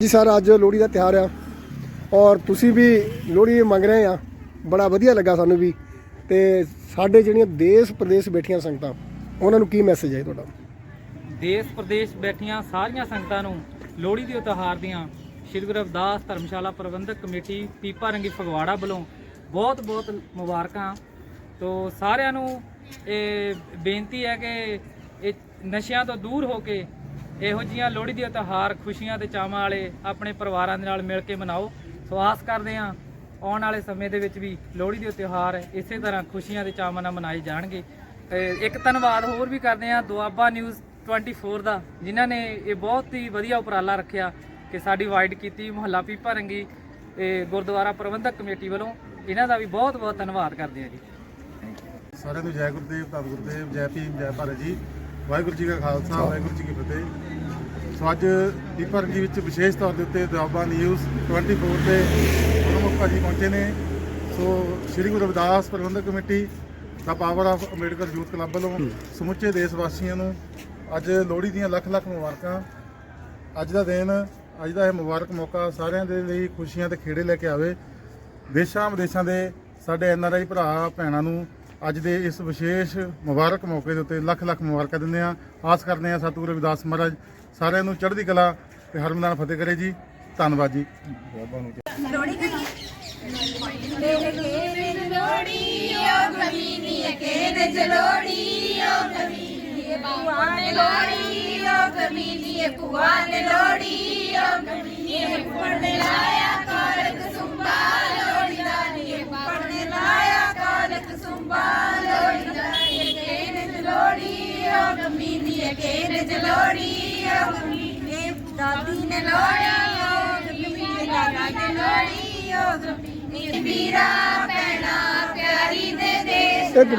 ਜੀ ਸਰ, ਅੱਜ ਲੋਹੜੀ ਦਾ ਤਿਉਹਾਰ ਆ ਔਰ ਤੁਸੀਂ ਵੀ ਲੋਹੜੀ ਮੰਗ ਰਹੇ ਆ। ਬੜਾ ਵਧੀਆ ਲੱਗਾ ਸਾਨੂੰ ਵੀ ਤੇ ਸਾਡੇ ਜਿਹੜੀਆਂ ਦੇਸ਼ ਪ੍ਰਦੇਸ਼ ਬੈਠੀਆਂ ਸੰਗਤਾਂ, ਉਹਨਾਂ ਨੂੰ ਕੀ ਮੈਸੇਜ ਹੈ ਤੁਹਾਡਾ? ਦੇਸ਼ ਪ੍ਰਦੇਸ਼ ਬੈਠੀਆਂ ਸਾਰੀਆਂ ਸੰਗਤਾਂ ਨੂੰ ਲੋਹੜੀ ਦੇ ਤਿਉਹਾਰ ਦੀਆਂ ਸ਼੍ਰੀ ਗੁਰੂ ਰਵਿਦਾਸ ਧਰਮਸ਼ਾਲਾ ਪ੍ਰਬੰਧਕ ਕਮੇਟੀ ਪੀਪਾ ਰੰਗੀ ਫਗਵਾੜਾ ਵੱਲੋਂ ਬਹੁਤ ਬਹੁਤ ਮੁਬਾਰਕਾਂ। ਤੋਂ ਸਾਰਿਆਂ ਨੂੰ ਇਹ ਬੇਨਤੀ ਹੈ ਕਿ ਇਹ ਨਸ਼ਿਆਂ ਤੋਂ ਦੂਰ ਹੋ ਕੇ ਇਹੋ ਜੀਆਂ ਲੋਹੜੀ ਦੇ ਤਿਉਹਾਰ, ਖੁਸ਼ੀਆਂ ਤੇ ਚਾਵਾਂ ਵਾਲੇ ਆਪਣੇ ਪਰਿਵਾਰਾਂ ਦੇ ਨਾਲ ਮਿਲ ਕੇ ਮਨਾਓ। ਸੋ ਆਸ ਕਰਦੇ ਹਾਂ, ਆਉਣ ਵਾਲੇ ਸਮੇਂ ਦੇ ਵਿੱਚ ਵੀ ਲੋਹੜੀ ਦੇ ਤਿਉਹਾਰ ਇਸੇ ਤਰ੍ਹਾਂ ਖੁਸ਼ੀਆਂ ਤੇ ਚਾਵਾਂ ਨਾਲ ਮਨਾਏ ਜਾਣਗੇ। ਇੱਕ ਧੰਨਵਾਦ ਹੋਰ ਵੀ ਕਰਦੇ ਹਾਂ, ਦੁਆਬਾ ਨਿਊਜ਼ 24 ਦਾ, ਜਿਨ੍ਹਾਂ ਨੇ ਇਹ ਬਹੁਤ ਹੀ ਵਧੀਆ ਉਪਰਾਲਾ ਰੱਖਿਆ ਕਿ ਸਾਡੀ ਵਾਈਡ ਕੀਤੀ ਮੁਹੱਲਾ ਪੀਪਾ ਰੰਗੀ ਇਹ ਗੁਰਦੁਆਰਾ ਪ੍ਰਬੰਧਕ ਕਮੇਟੀ ਵੱਲੋਂ। ਇਹਨਾਂ ਦਾ ਵੀ ਬਹੁਤ ਬਹੁਤ ਧੰਨਵਾਦ ਕਰਦੇ ਹਾਂ ਜੀ। ਸਾਰਿਆਂ ਨੂੰ ਜੈ ਗੁਰਦੇਵ ਧੰਨ ਗੁਰਦੇਵ, ਜੈ ਭੀਮ, ਜੈ ਭਾਰਤ ਜੀ। ਵਾਹਿਗੁਰੂ ਜੀ ਕਾ ਖਾਲਸਾ, ਵਾਹਿਗੁਰੂ ਜੀ ਕੀ ਫਤਿਹ। ਸੋ ਅੱਜ ਦੀਪਰਜੀ ਵਿੱਚ ਵਿਸ਼ੇਸ਼ ਤੌਰ ਦੇ ਉੱਤੇ ਦੁਆਬਾ ਨਿਊਜ਼ 24 ਤੇ ਪ੍ਰਮੁੱਖ ਭਾਜੀ ਪਹੁੰਚੇ ਨੇ। ਸੋ ਸ੍ਰੀ ਗੁਰੂ ਰਵਿਦਾਸ ਪ੍ਰਬੰਧਕ committee the power of Ambedkar youth club ਵੱਲੋਂ ਸਮੁੱਚੇ ਦੇਸ਼ ਵਾਸੀਆਂ ਨੂੰ ਅੱਜ ਲੋਹੜੀ ਦੀਆਂ ਲੱਖ ਲੱਖ ਮੁਬਾਰਕਾਂ। ਅੱਜ ਦਾ ਦਿਨ ਅੱਜ ਦਾ ਇਹ ਮੁਬਾਰਕ ਮੌਕਾ ਸਾਰਿਆਂ ਦੇ ਲਈ ਖੁਸ਼ੀਆਂ ਤੇ ਖੇੜੇ ਲੈ ਕੇ ਆਵੇ। ਦੇਸ਼ਾਂ ਵਿਦੇਸ਼ਾਂ ਦੇ ਸਾਡੇ ਐਨ ਆਰ ਆਈ ਭਰਾ ਭੈਣਾਂ ਨੂੰ ਅੱਜ ਦੇ ਇਸ ਵਿਸ਼ੇਸ਼ ਮੁਬਾਰਕ ਮੌਕੇ ਦੇ ਉੱਤੇ ਲੱਖ ਲੱਖ ਮੁਬਾਰਕਾਂ ਦਿੰਦੇ ਆ ਆਸ ਕਰਦੇ ਆ ਸਤਿਗੁਰੂ ਰਵਿਦਾਸ ਮਹਾਰਾਜ ਸਾਰਿਆਂ ਨੂੰ ਚੜ੍ਹਦੀ ਕਲਾ ਤੇ ਹਰਮਨਾਨ ਫਤਿਹ ਕਰੇ ਜੀ। ਧੰਨਵਾਦ ਜੀ। ਮੇਰੇ ਘੇਰੇ ਲੋੜੀ ਓ ਨੇ ਲੋੜੀ ਓ ਗਮੀਨੀ ਦਾਦੀ ਨੇ ਲੋੜੀ ਓ ਦਾਦਾ ਨੇ ਲੋੜੀ ਓ ਵੀਰਾ ਭੈਣਾ ਪਿਆਰੀ ਦੇ ਦੇਸ਼ ਇੱਕ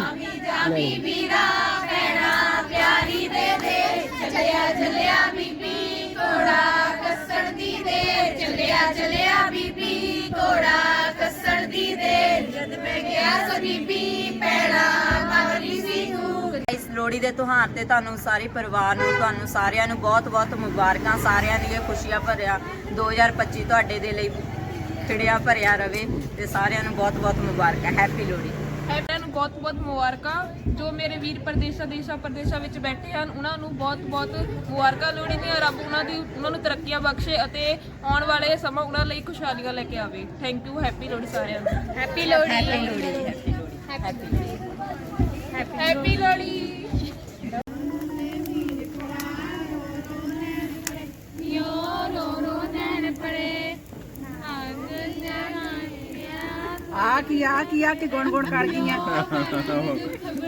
ਜਾਮੀ ਵੀਰਾ ਭੈਣਾ ਪਿਆਰੀ ਦੇ ਦੇਸ਼ ਚੱਲਿਆ ਚੱਲਿਆ ਬੀਬੀ ਘੋੜਾ ਕੱਸਣ ਦੀ ਦੇ ਚੱਲਿਆ ਚੱਲਿਆ ਬੀਬੀ ਘੋੜਾ ਕੱਸਣ ਦੀ ਦੇ ਜਦ ਮੈਂ ਗਿਆ ਸੋ ਬੀਬੀ ਲੋਹੜੀ ਦੇ ਤਿਉਹਾਰ ਤੇ ਤੁਹਾਨੂੰ ਸਾਰੇ ਪਰਿਵਾਰ ਨੂੰ ਤੁਹਾਨੂੰ ਸਾਰਿਆਂ ਨੂੰ ਬਹੁਤ-ਬਹੁਤ ਮੁਬਾਰਕਾਂ ਸਾਰਿਆਂ ਦੀਆਂ ਖੁਸ਼ੀਆਂ ਭਰਿਆ 2025 ਤੁਹਾਡੇ ਦੇ ਲਈ ਖਿੜਿਆ ਭਰਿਆ ਰਵੇ ਤੇ ਸਾਰਿਆਂ ਨੂੰ ਬਹੁਤ-ਬਹੁਤ ਮੁਬਾਰਕਾਂ ਹੈਪੀ ਲੋਹੜੀ। ਇਹਨਾਂ ਨੂੰ ਬਹੁਤ-ਬਹੁਤ ਮੁਬਾਰਕਾਂ ਜੋ ਮੇਰੇ ਵੀਰ ਪ੍ਰਦੇਸ਼ਾਂ ਦੇਸ਼ਾਂ ਪ੍ਰਦੇਸ਼ਾਂ ਵਿੱਚ ਬੈਠੇ ਹਨ ਉਹਨਾਂ ਨੂੰ ਬਹੁਤ-ਬਹੁਤ ਮੁਬਾਰਕਾਂ ਲੋਹੜੀ ਦੀਆਂ ਰੱਬ ਉਹਨਾਂ ਦੀ ਉਹਨਾਂ ਨੂੰ ਤਰੱਕੀਆਂ ਬਖਸ਼ੇ ਅਤੇ ਆਉਣ ਵਾਲੇ ਸਮਾਂ ਉਹਨਾਂ ਲਈ ਖੁਸ਼ਹਾਲੀਆਂ ਲੈ ਕੇ ਆਵੇ। ਥੈਂਕ ਯੂ ਹੈਪੀ ਲੋਹੜੀ ਸਾਰਿਆਂ ਨੂੰ। Happy Lohri. Happy Lohri happy Lohri. Happy Lohri. ਆ ਕੀ ਆ ਕੀ ਆ ਕਿ ਗੁਣ ਗੁਣ ਕਰ ਗਈਆਂ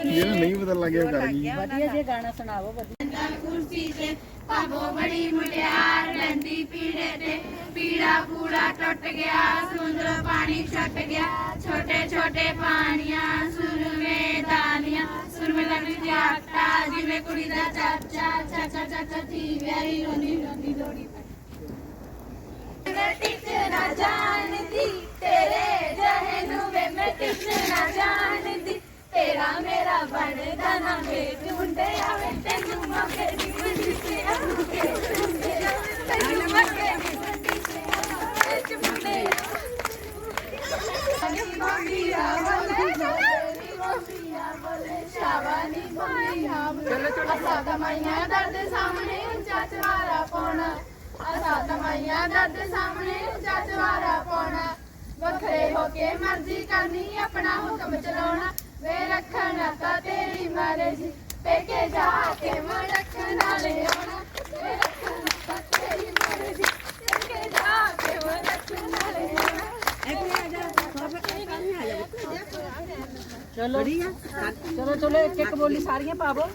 ਇਹਨੂੰ ਨਹੀਂ ਪਤਾ ਲੱਗਿਆ ਕਰ ਗਈ ਵਧੀਆ ਜੇ ਗਾਣਾ ਸੁਣਾਵੋ ਨਾਲ ਕੁਰਸੀ ਤੇ ਭਾਬੋ ਬੜੀ ਮੁਟਿਆਰ ਲੈਂਦੀ ਪੀੜੇ ਤੇ ਪੀੜਾ ਪੂੜਾ ਟੁੱਟ ਗਿਆ ਸੁੰਦਰ ਪਾਣੀ ਛੱਟ ਗਿਆ ਛੋਟੇ ਛੋਟੇ ਪਾਣੀਆਂ ਸੁਰਮੇ ਦਾਨੀਆਂ ਸੁਰਮੇ ਲੱਗਦੀ ਜਾਟਾ ਜਿਵੇਂ ਕੁੜੀ ਦਾ ਚਾਚਾ ਚਾਚਾ ਚਾਚਾ ਧੀ ਵਿਆਹੀ ਰੋਂਦੀ ਰੋਂਦੀ ਲੋੜੀ ਟਿਕ ਨਾ ਜਾਣਦੀ ਤੇਰੇ ਜਹੇ ਨੂੰ ਵੇ ਮੈਂ ਟਿਕ ਜਾਣਦੀ ਤੇਰਾ ਮੇਰਾ ਬਣਦਾ ਨਾ ਵੇ ਢੂੰਡੇ ਆਵੇ ਤੈਨੂੰ ਮੌਕੇ ਦੀ ਮੰਡੀ ਤੇ ਆਵੇ ਤੈਨੂੰ ਮੌਕੇ ਦੀ ਮੰਡੀ ਤੇ ਆਵੇ ਚੁੰਡੇ ਅਸਾ ਦਮਾਈਆਂ ਦਰਦ ਸਾਹਮਣੇ ਉੱਚਾ ਚਵਾਰਾ ਪਾਉਣਾ ਅਸਾ ਦਮਾਈਆਂ ਦਰਦ ਸਾਹਮਣੇ ਉੱਚਾ ਚਵਾਰਾ ਪਾਉਣਾ। ਵੱਖਰੇ ਹੋ ਕੇ ਮਰਜ਼ੀ ਕਰਨੀ ਆਪਣਾ ਹੁਕਮ ਚਲਾਉਣਾ। ਵੇ ਰੱਖਣਾ ਤਾਂ ਤੇਰੀ ਮਰਜ਼ੀ ਪੇਕੇ ਜਾ ਕੇ ਮੈਂ ਰੱਖਣਾ ਲੈ ਆਉਣਾ ਵੇ ਰੱਖਣਾ ਤਾਂ ਤੇਰੀ ਮਰਜ਼ੀ ਪੇਕੇ ਜਾ ਕੇ ਮੈਂ ਰੱਖਣਾ ਲੈ ਆਉਣਾ ਚਲੋ। ਚਲੋ ਚਲੋ ਇੱਕ ਇੱਕ ਬੋਲੀ ਸਾਰੀਆਂ ਪਾਵੋ।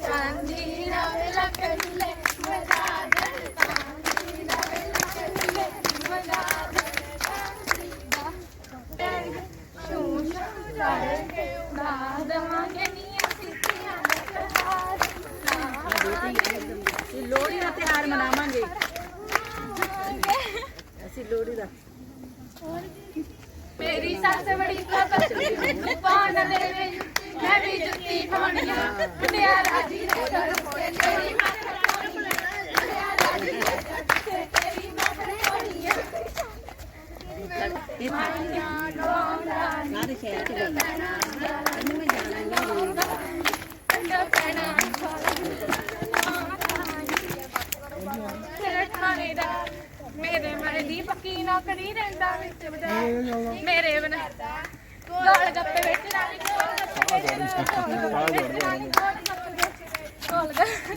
ਚਾਂਦੀ ਰਵੇ ਲੱਕੜੀਲੇ ਲੋਹੜੀ ਦਾ ਤਿਹਾਰ ਮਨਾਵਾਂਗੇ। ਅਸੀਂ ਲੋਹੜੀ ਦਾ ਮੇਰੀ ਸੱਸ ਬੜੀ ਖਬਰ ਪਾਣ ਦੇਵੇ ਮੈਂ ਵੀ ਜੁੱਤੀ ਪਾਉਣੀਆਂ ਮੁੰਡਿਆ ਰਾਜੀ ਨੇ ਕਰ ਕੋਲੇ ਤੇਰੀ ਮੱਤ ਕੋਣੀ ਮੁੰਡਿਆ ਰਾਜੀ ਨੇ ਕਰ ਤੇਰੀ ਮੱਤ ਕੋਣੀ ਇਹ ਮਾਂ ਦਾ ਡੋਂਡਾ ਸਾਰੇ ਸ਼ਹਿਰ ਚ ਲੱਗਣਾ ਪੱਕੀ ਨੌਕਰੀ ਰਹਿੰਦਾ ਵਿੱਚ ਮੇਰੇ ਬਨ ਗੋਲ ਗੱਪੇ ਵਿੱਚ ਰਾਣੀ ਗੋਲ ਗੱਪੇ ਵਿੱਚ ਰਾਣੀ ਗੋਲ ਗੱਪੇ ਵਿੱਚ ਵਿੱਚ ਗੋਲ ਗੱਪੇ